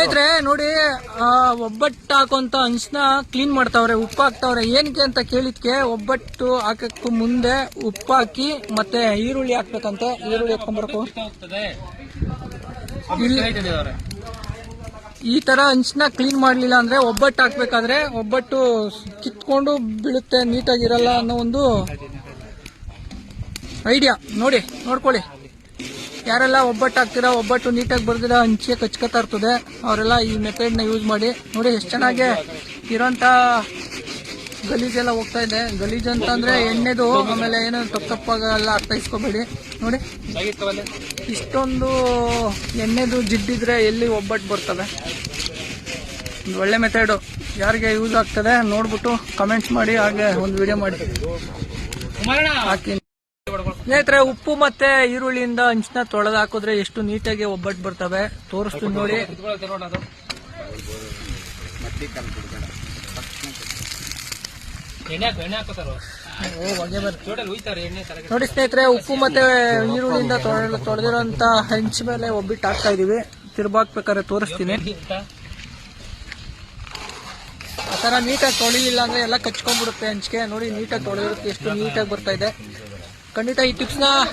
ಸ್ನೇಹಿತರೆ ನೋಡಿ ಒಬ್ಬಟ್ಟು ಹಾಕೋಂತ ಹಂಚನ ಕ್ಲೀನ್ ಮಾಡ್ತಾವ್ರೆ ಉಪ್ಪು ಹಾಕ್ತಾವ್ರೆ. ಏನಕ್ಕೆ ಅಂತ ಕೇಳಿದ್ಕೆ ಒಬ್ಬಟ್ಟು ಹಾಕಕ್ಕೂ ಮುಂದೆ ಉಪ್ಪು ಹಾಕಿ ಮತ್ತೆ ಈರುಳ್ಳಿ ಹಾಕ್ಬೇಕಂತೆ. ಈರುಳ್ಳಿ ಹಾಕೊಂಡ್ಬರ್ಕು ಈ ತರ ಹಂಚನ ಕ್ಲೀನ್ ಮಾಡ್ಲಿಲ್ಲ ಅಂದ್ರೆ ಒಬ್ಬಟ್ಟು ಹಾಕ್ಬೇಕಾದ್ರೆ ಒಬ್ಬಟ್ಟು ಕಿತ್ಕೊಂಡು ಬೀಳುತ್ತೆ ನೀಟಾಗಿರಲ್ಲ ಅನ್ನೋ ಒಂದು ಐಡಿಯಾ. ನೋಡಿ ನೋಡ್ಕೊಳ್ಳಿ. ಯಾರೆಲ್ಲ ಒಬ್ಬಟ್ಟು ಹಾಕ್ತೀರಾ ಒಬ್ಬಟ್ಟು ನೀಟಾಗಿ ಬರ್ದಿರ ಹಂಚೆ ಕಚ್ಕೊತಾ ಇರ್ತದೆ. ಅವರೆಲ್ಲ ಈ ಮೆಥಡ್ನ ಯೂಸ್ ಮಾಡಿ. ನೋಡಿ ಎಷ್ಟು ಚೆನ್ನಾಗಿ ಇರೋಂಥ ಗಲೀಜೆಲ್ಲ ಹೋಗ್ತಾ ಇದೆ. ಗಲೀಜ್ ಅಂತ ಅಂದ್ರೆ ಎಣ್ಣೆದು ಆಮೇಲೆ ಏನೋ ತಪ್ಪು ತಪ್ಪಾಗೆಲ್ಲ ಅರ್ಥೈಸ್ಕೋಬೇಡಿ ನೋಡಿ ಇಷ್ಟೊಂದು ಎಣ್ಣೆದು ಜಿಡ್ಡಿದ್ರೆ ಎಲ್ಲಿ ಒಬ್ಬಟ್ಟು ಬರ್ತವೆ ಒಂದು ಒಳ್ಳೆ ಮೆಥಡು ಯಾರಿಗೆ ಯೂಸ್ ಆಗ್ತದೆ ನೋಡ್ಬಿಟ್ಟು ಕಮೆಂಟ್ಸ್ ಮಾಡಿ ಹಾಗೆ ಒಂದು ವಿಡಿಯೋ ಮಾಡಿ. ಹಾಕಿ. ಸ್ನೇಹಿತರೆ ಉಪ್ಪು ಮತ್ತೆ ಈರುಳ್ಳಿಯಿಂದ ಹಂಚಿನ ತೊಳೆದು ಹಾಕಿದ್ರೆ ಎಷ್ಟು ನೀಟಾಗಿ ಒಬ್ಬಟ್ಟು ಬರ್ತವೆ? ತೋರಿಸ್ತೀನಿ ನೋಡಿ. ನೋಡಿ ಸ್ನೇಹಿತರೆ ಉಪ್ಪು ಮತ್ತೆ ಈರುಳ್ಳಿಯಿಂದ ತೊಳೆ ತೊಳೆದಿರೋಂತ ಹೆಂಚ ಮೇಲೆ ಒಬ್ಬಿಟ್ಟು ಹಾಕ್ತಾ ಇದೀವಿ. ತಿರ್ಬಾಕ್ಬೇಕಾದ್ರೆ ತೋರಿಸ್ತೀನಿ. ಆ ಥರ ನೀಟಾಗಿ ತೊಳಿಲಿಲ್ಲ ಅಂದ್ರೆ ಎಲ್ಲ ಕಚ್ಕೊಂಡ್ಬಿಡುತ್ತೆ ಹಂಚಿಕೆ ನೋಡಿ ನೀಟಾಗಿ ತೊಳೆದಿರುತ್ತೆ ಎಷ್ಟು ನೀಟಾಗಿ ಬರ್ತಾ ಇದೆ. Kanita, tips na!